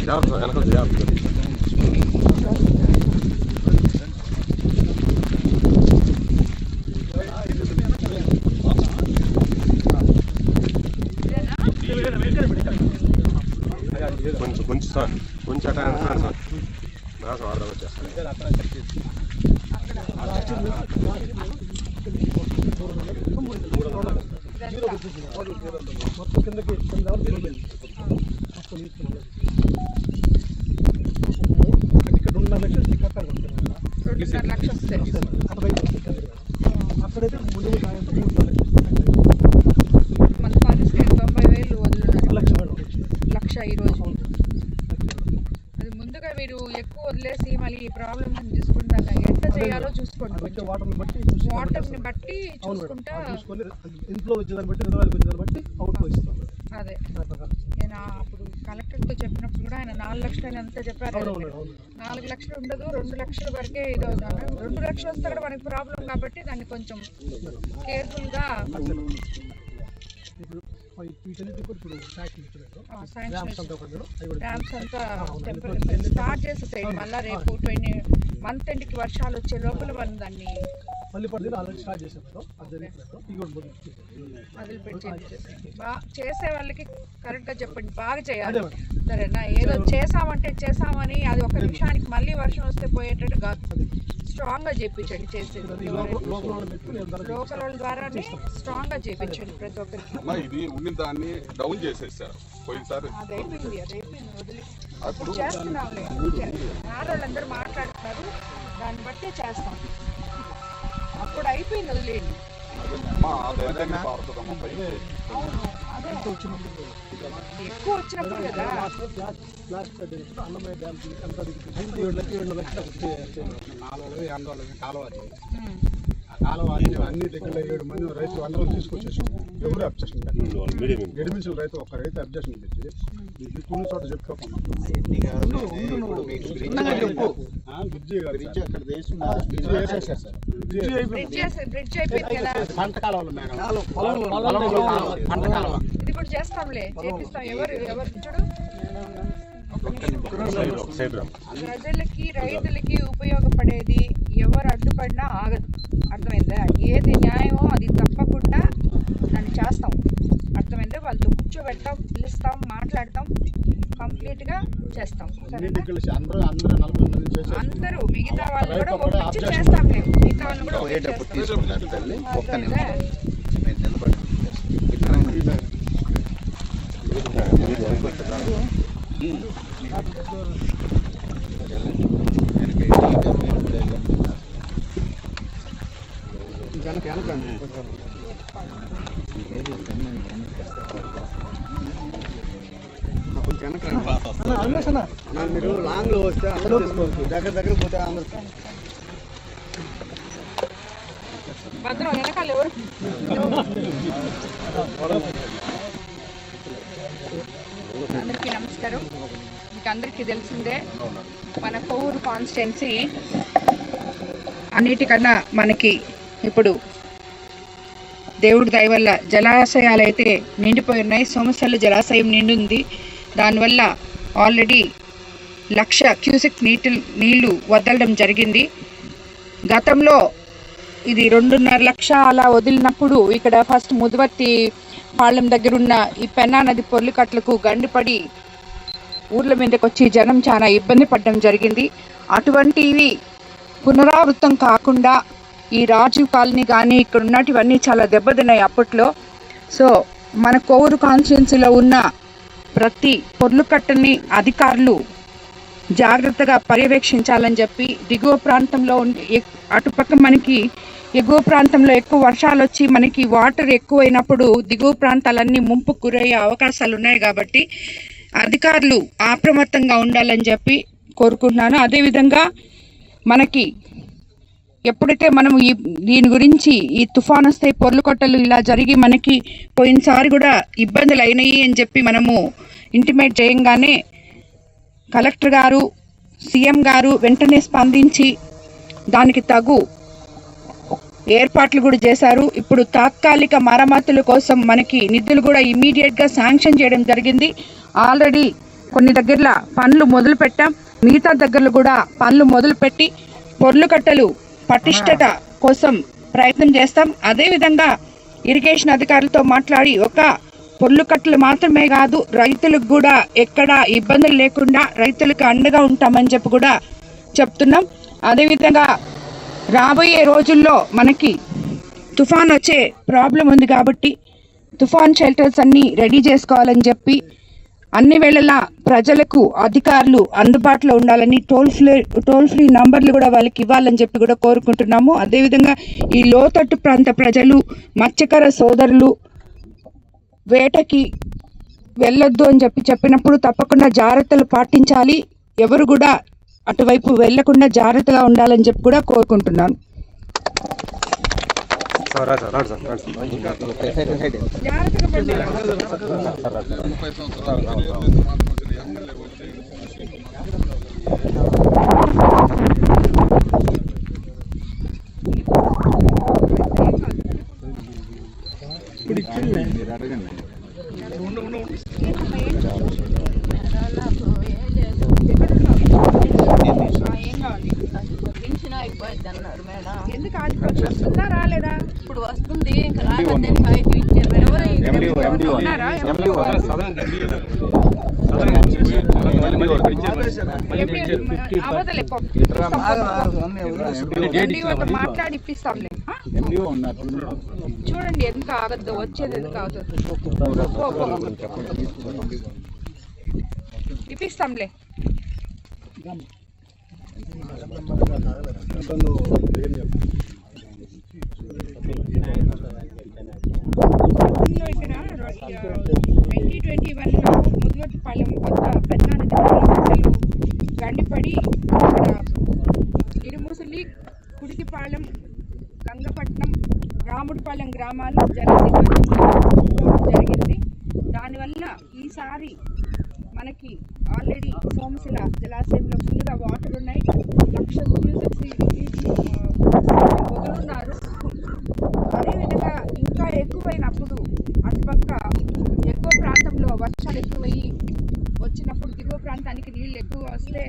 జాగ్రత్త వెనకాల జాగ్రత్త కొంచెం కొంచెం సార్ కొంచెం అట్లా వెనకాల సార్ నా సార్ ఆర్డర్ వచ్చేస్తాను మొత్తం కిందకి కింద ఇక్కడ రెండున్నర లక్షలు కట్టాలి రెండున్నర లక్షలు వస్తాయి అక్కడైతే ముందు సాయంత్రం మూడున్నర మన కాన్స్టెంట్ తొంభై వేలు వదులున్నారు లక్ష మేడం లక్ష ఈరోజు అది ముందుగా మీరు ఎక్కువ వదిలేసి మళ్ళీ ఈ ప్రాబ్లమ్స్ చూసుకుంటాక ఎంత చేయాలో చూసుకోండి వాటర్ని బట్టి చూసి వాటర్ని బట్టి చూసుకుంటా. వచ్చేదాన్ని బట్టి వచ్చేదాన్ని బట్టి ఇస్తాం. అదే. నేను అప్పుడు కలెక్టర్తో చెప్పినప్పుడు కూడా ఆయన నాలుగు లక్షలు అంతా చెప్పారు నాలుగు లక్షలు ఉండదు రెండు లక్షల వరకే ఇది అవుతాను రెండు లక్షలు వస్తే కూడా మనకి ప్రాబ్లం కాబట్టి దాన్ని కొంచెం కేర్ఫుల్గా ఇప్పుడు వీటన్నిటి కూడా ఇప్పుడు శాంక్షన్ అంతా కూడా స్టార్ట్ చేసేసాయి మళ్ళీ రేపు ట్వంటీ మంత్ ఎండ్కి వర్షాలు వచ్చే లోపల మనం దాన్ని మళ్ళీ పడితే ఆల్రెడీ స్టార్ట్ చేసాం మేడం. అది మొదలు మొదలుపెట్టి చేసే వాళ్ళకి కరెక్ట్గా చెప్పండి. బాగా చేయాలి. సరేనా? ఏదో చేసామంటే చేసామని అది ఒక నిమిషానికి మళ్ళీ వర్షం వస్తే పోయేటట్టు కాదు. స్ట్రాంగ్గా చేయించండి చేసేది. లోకల్ ద్వారానే స్ట్రాంగ్గా చేయించండి ప్రతి ఒక్కరికి. ఇది ఉండిన దాన్ని డౌన్ చేసేసారు పోయినసారి. అది అయిపోయింది అది అయిపోయింది వదిలి. అప్పుడు ఇప్పుడు చేస్తున్నాంలే వాళ్ళందరూ మాట్లాడుతున్నారు. దాన్ని బట్టే చేస్తాం. అప్పుడు అయిపోయింది అదే ఎక్కువ వచ్చినప్పుడు కదా కాలువలు ఎండలు కాలువ కాలువ అన్ని దగ్గర ఏడు మంది రైతులు అందరూ తీసుకొచ్చేసి ఎవరు అబ్జెక్షన్ గడిమించిన రైతు ఒక రైతు అబ్జెక్షన్ తెచ్చి దిక్కున్న చోట చెప్పుకోకుండా బ్రిడ్జి ఇది కూడా చేస్తాంలే. చేపిస్తాం. ఎవరు ఎవరు చూడు. సైడ్ రా. ప్రజలకి రైతులకి ఉపయోగపడేది ఎవరు అడ్డుపడినా ఆగదు. అర్థమైందా? ఏది న్యాయమో అది తప్పకుండా దాన్ని చేస్తాం. అర్థమైందా? వాళ్ళతో కూర్చోబెడతాం పిలుస్తాం మాట్లాడతాం. కంప్లీట్గా చేస్తాం. అందరూ మిగతా వాళ్ళు కూడా ఒప్పించి objection. చేస్తాంలే మిగతా వాళ్ళు కూడా దగ్గర దగ్గర పోతే భద్రం వెనకాల ఎవరు? అందరికీ నమస్కారం. మీకు అందరికీ తెలిసిందే మన పౌరు కాన్స్టిట్యున్సీ అన్నిటికన్నా మనకి ఇప్పుడు దేవుడి దయ వల్ల జలాశయాలు అయితే నిండిపోయి ఉన్నాయి. సోమశల్లు జలాశయం నిండుంది. దానివల్ల ఆల్రెడీ లక్ష క్యూసెక్ నీటి నీళ్ళు వదలడం జరిగింది. గతంలో ఇది రెండున్నర లక్ష అలా వదిలినప్పుడు ఇక్కడ ఫస్ట్ ముదివర్తి పాళెం దగ్గర ఉన్న ఈ పెన్నా నది పొర్లికట్లకు గండిపడి ఊర్ల మీదకి వచ్చి జనం చాలా ఇబ్బంది పడడం జరిగింది. అటువంటివి పునరావృతం కాకుండా ఈ రాజీవ్ కాలనీ కానీ ఇక్కడ ఉన్నటివన్నీ చాలా దెబ్బతిన్నాయి అప్పట్లో. సో మన కోవూరు కాన్స్టిట్యున్సీలో ఉన్న ప్రతి పొర్లుకట్టని అధికారులు జాగ్రత్తగా పర్యవేక్షించాలని చెప్పి దిగువ ప్రాంతంలో ఉండి ఎక్- అటుపక్క మనకి ఎగువ ప్రాంతంలో ఎక్కువ వర్షాలు వచ్చి మనకి వాటర్ ఎక్కువైనప్పుడు దిగువ ప్రాంతాలన్నీ ముంపు గురయ్యే అవకాశాలు ఉన్నాయి కాబట్టి అధికారులు అప్రమత్తంగా ఉండాలని చెప్పి కోరుకుంటున్నాను. అదేవిధంగా మనకి ఎప్పుడైతే మనం ఈ దీని గురించి ఈ తుఫాన్ వస్తే పొర్లు కొట్టలు ఇలా జరిగి మనకి పోయినసారి కూడా ఇబ్బందులు అయినాయి అని చెప్పి మనము ఇంటిమేట్ చేయంగానే కలెక్టర్ గారు సీఎం గారు వెంటనే స్పందించి దానికి తగు ఏర్పాట్లు కూడా చేశారు. ఇప్పుడు తాత్కాలిక మరమ్మతుల కోసం మనకి నిధులు కూడా ఇమీడియట్గా శాంక్షన్ చేయడం జరిగింది. ఆల్రెడీ కొన్ని దగ్గరలో పనులు మొదలు పెట్టాం. మిగతా దగ్గరలో కూడా పనులు మొదలుపెట్టి పొర్లు కట్టలు పటిష్టత కోసం ప్రయత్నం చేస్తాం. అదేవిధంగా ఇరిగేషన్ అధికారులతో మాట్లాడి ఒక పొర్లు కట్టలు మాత్రమే కాదు రైతులకు కూడా ఎక్కడ ఇబ్బందులు లేకుండా రైతులకు అండగా ఉంటామని చెప్పి కూడా చెప్తున్నాం. అదేవిధంగా రాబోయే రోజుల్లో మనకి తుఫాన్ వచ్చే ప్రాబ్లం ఉంది కాబట్టి తుఫాన్ షెల్టర్స్ అన్నీ రెడీ చేసుకోవాలని చెప్పి అన్ని వేళలా ప్రజలకు అధికారులు అందుబాటులో ఉండాలని టోల్ ఫ్రీ టోల్ ఫ్రీ నంబర్లు కూడా వాళ్ళకి ఇవ్వాలని చెప్పి కూడా కోరుకుంటున్నాము. అదేవిధంగా ఈ లోతట్టు ప్రాంత ప్రజలు మత్స్యకార సోదరులు వేటకి వెళ్ళొద్దు అని చెప్పి చెప్పినప్పుడు తప్పకుండా జాగ్రత్తలు పాటించాలి. ఎవరు కూడా అటువైపు వెళ్ళకుండా జాగ్రత్తగా ఉండాలని చెప్పి కూడా కోరుకుంటున్నాను. సార్ ఎందుకు వస్తుందా రాలేదా ఇప్పుడు వస్తుంది ఇంకా రాలేదని ఇచ్చారు ఎవరు ఉన్నారా మాట్లాడి ఇప్పిస్తాంలే? చూడండి ఎందుకు ఆగద్దు వచ్చేది ఎందుకు పో. ఇప్పిస్తాంలే ట్వంటీ ట్వంటీ వన్లో ముదివట్టుపాలెం కొత్త పెద్దనాన్న అసలు గండిపడి ఇక్కడ ఇరుముసలి కుడికిపాలెం గంగపట్నం రాముడిపాలెం గ్రామాల్లో జలసిబ్బంది జరిగింది దానివల్ల ఈసారి మనకి ఆల్రెడీ సోమశిల జలాశయంలో ఫుల్గా వాటర్ ఉన్నాయి లక్ష వదులున్నారు అదేవిధంగా ఇంకా ఎక్కువైనప్పుడు అటుపక్క ఎక్కువ ప్రాంతంలో వర్షాలు ఎక్కువయ్యి వచ్చినప్పుడు దిగువ ప్రాంతానికి నీళ్ళు ఎక్కువ వస్తే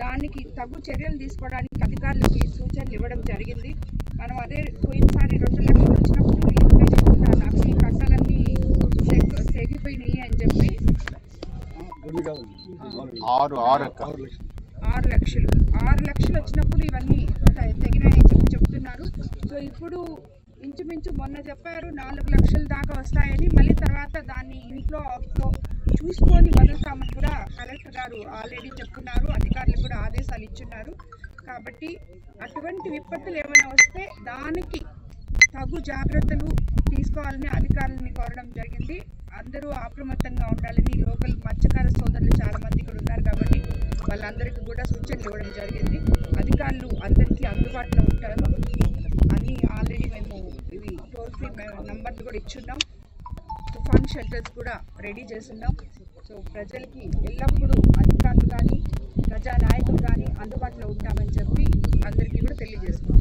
దానికి తగు చర్యలు తీసుకోవడానికి అధికారులకి సూచనలు ఇవ్వడం జరిగింది మనం అదే పోయినసారి రెండు లక్షలు వచ్చినప్పుడు ఇప్పుడే చెప్తున్నారు నాకు ఈ కట్టాలన్నీ తెగి- తెగిపోయినాయి అని చెప్పి. ఆరు ఆరు ఆరు లక్షలు. ఆరు లక్షలు. వచ్చినప్పుడు ఇవన్నీ తెగినాయని చెప్పి చెప్తున్నారు. సో ఇప్పుడు ఇంచుమించు మొన్న చెప్పారు నాలుగు లక్షల దాకా వస్తాయని. మళ్ళీ తర్వాత దాన్ని ఇంట్లో చూసుకొని వదులుతామని కూడా కలెక్టర్ గారు ఆల్రెడీ చెప్తున్నారు. అధికారులకు కూడా ఆదేశాలు ఇచ్చున్నారు. కాబట్టి అటువంటి విపత్తులు ఏమైనా వస్తే దానికి తగు జాగ్రత్తలు తీసుకోవాలని అధికారులని కోరడం జరిగింది. అందరూ అప్రమత్తంగా ఉండాలని లోకల్ మత్స్యకార సోదరులు చాలా మంది ఇక్కడ ఉన్నారు కాబట్టి వాళ్ళందరికీ కూడా సూచనలు ఇవ్వడం జరిగింది. అధికారులు అందరికీ అందుబాటులో ఉంటారు. అన్నీ ఆల్రెడీ మేము ఇవి టోల్ ఫ్రీ నంబర్లు కూడా ఇచ్చున్నాం. తుఫాన్ షెల్టర్స్ కూడా రెడీ చేస్తున్నాం. సో ప్రజలకి ఎల్లప్పుడూ అధికారులు కానీ ప్రజా నాయకులు కానీ అందుబాటులో ఉంటామని చెప్పి అందరికీ కూడా తెలియజేస్తున్నాం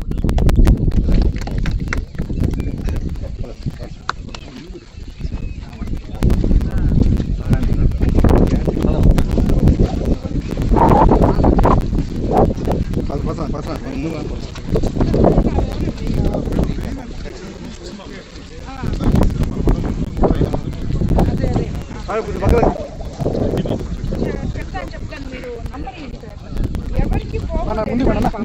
అదే అదే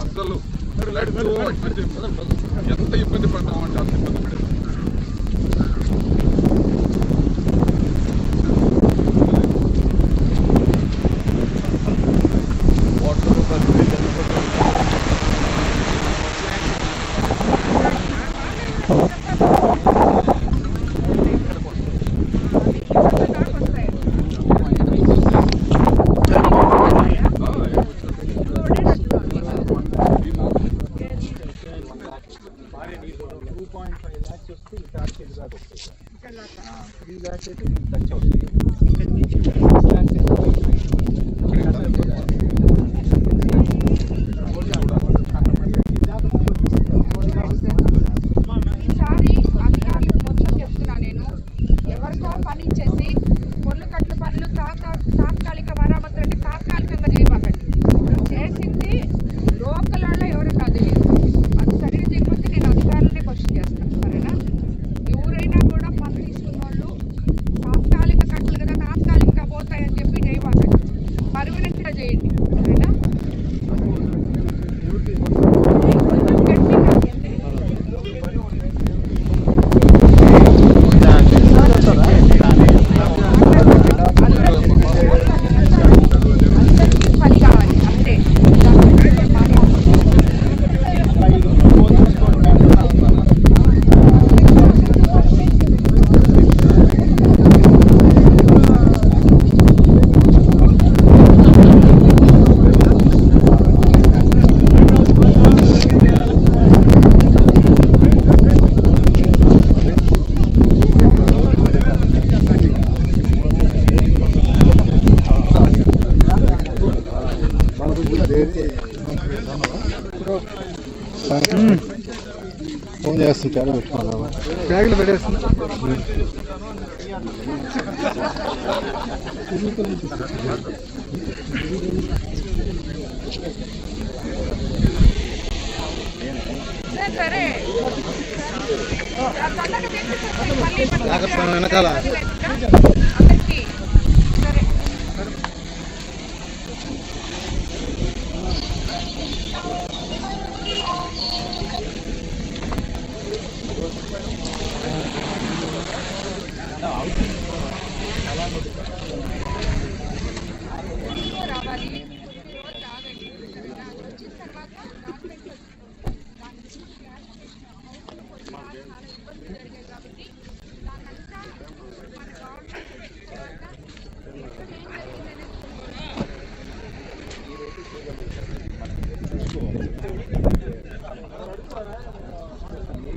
అసలు ఎంత ఇబ్బంది పడతామంటే అంత ఇబ్బంది పడేది. పాయింట్ ఫైవ్ ల్యాక్స్ వస్తే ఈ టార్చర్ దాకా వస్తాయి త్రీ ల్యాక్స్ అయితే టచ్ అవుతుంది. ఇక్కడ నుంచి ల్యాక్స్ అయితే ఫోన్ చేస్తుంటారు పెట్టుకున్నాము బ్యాగులు పెట్టేస్తున్నా సరే సరే ఆ పండగ తెచ్చి మళ్ళీ వెనకాల మళ్ళీ